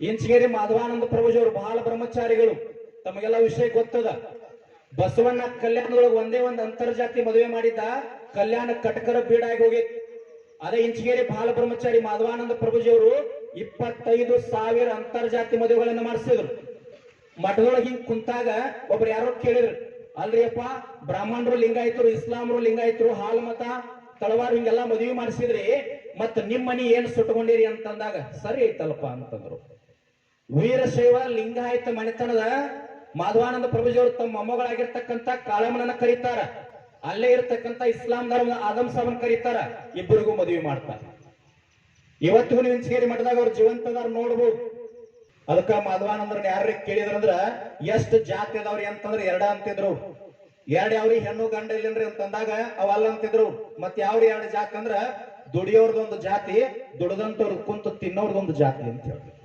ಇಂಚಗೇರಿ ಮಾಧವಾನಂದ ಪ್ರಭುಜಿಯವರು ಬಹಳ ಬ್ರಹ್ಮಚಾರಿಗಳು. ತಮಗೆಲ್ಲ ವಿಷಯ ಗೊತ್ತದ. ಬಸವಣ್ಣ ಕಲ್ಯಾಣದೊಳಗೆ ಒಂದೇ ಒಂದು ಅಂತರ್ಜಾತಿ ಮದುವೆ ಮಾಡಿದ್ದ ಕಲ್ಯಾಣ ಕಟಕರ ಬೀಡಾಗಿ ಹೋಗಿ ಅದೇ ಇಂಚಗೇರಿ ಬಾಲ ಬ್ರಹ್ಮಚಾರಿ ಮಾಧವಾನಂದ ಪ್ರಭುಜಿಯವರು ಇಪ್ಪತ್ತೈದು ಸಾವಿರ ಅಂತರ್ಜಾತಿ ಮದುವೆಗಳನ್ನು ಮಾಡಿಸಿದ್ರು. ಮಠದೊಳಗೆ ಹಿಂಗ್ ಕುಂತಾಗ ಒಬ್ರು ಯಾರೋ ಕೇಳಿದ್ರು ಅಲ್ರಿ ಅಪ್ಪ ಬ್ರಾಹ್ಮಣರು ಲಿಂಗಾಯತರು, ಇಸ್ಲಾಮರು ಲಿಂಗಾಯತರು, ಹಾಲ್ ಮತ, ತಳವಾರು ಹಿಂಗೆಲ್ಲ ಮದುವೆ ಮಾಡಿಸಿದ್ರಿ, ಮತ್ತೆ ನಿಮ್ ಮನಿ ಏನ್ ಸುಟ್ಕೊಂಡಿರಿ ಅಂತಂದಾಗ, ಸರಿ ಐತಲ್ಪ ಅಂತಂದ್ರು. ವೀರಶೈವ ಲಿಂಗಾಯತ ಮನೆತನದ ಮಾಧವಾನಂದ ಪ್ರಭುಜಿಯವರು ತಮ್ಮ ಮೊಮ್ಮಗಳಾಗಿರ್ತಕ್ಕಂತ ಕಾಳಮ್ಮನನ್ನ ಕರೀತಾರ. ಅಲ್ಲೇ ಇರ್ತಕ್ಕಂತ ಇಸ್ಲಾಂ ಧರ್ಮದ ಆದಮ್ ಸಾಬನ್ ಕರೀತಾರ. ಇಬ್ಬರಿಗೂ ಮದುವೆ ಮಾಡ್ತಾರ. ಇವತ್ತಿಗೂ ನೀವು ಇಂಚಗೇರಿ ಮಠದಾಗ ಅವ್ರ ಜೀವಂತದಾರ ನೋಡ್ಬೋದು. ಅದಕ್ಕ ಮಾಧವಾನಂದ್ರನ್ನ ಯಾರ ಕೇಳಿದ್ರಂದ್ರ, ಎಷ್ಟು ಜಾತಿ ಅದಾವ್ರಿ ಅಂತಂದ್ರೆ ಎರಡ ಅಂತಿದ್ರು. ಎರಡ್ ಯಾವ್ರಿ ಹೆಣ್ಣು ಗಂಡ ಇಲ್ಲನ್ರಿ ಅಂತಂದಾಗ ಅವಲ್ಲ ಅಂತಿದ್ರು. ಮತ್ ಯಾವ್ರಿ ಎರಡು ಜಾತಿ ಅಂದ್ರ, ದುಡಿಯೋರ್ದೊಂದು ಜಾತಿ, ದುಡದಂತವ್ರ ಕುಂತು ತಿನ್ನೋರ್ದೊಂದು ಜಾತಿ ಅಂತ ಹೇಳಿ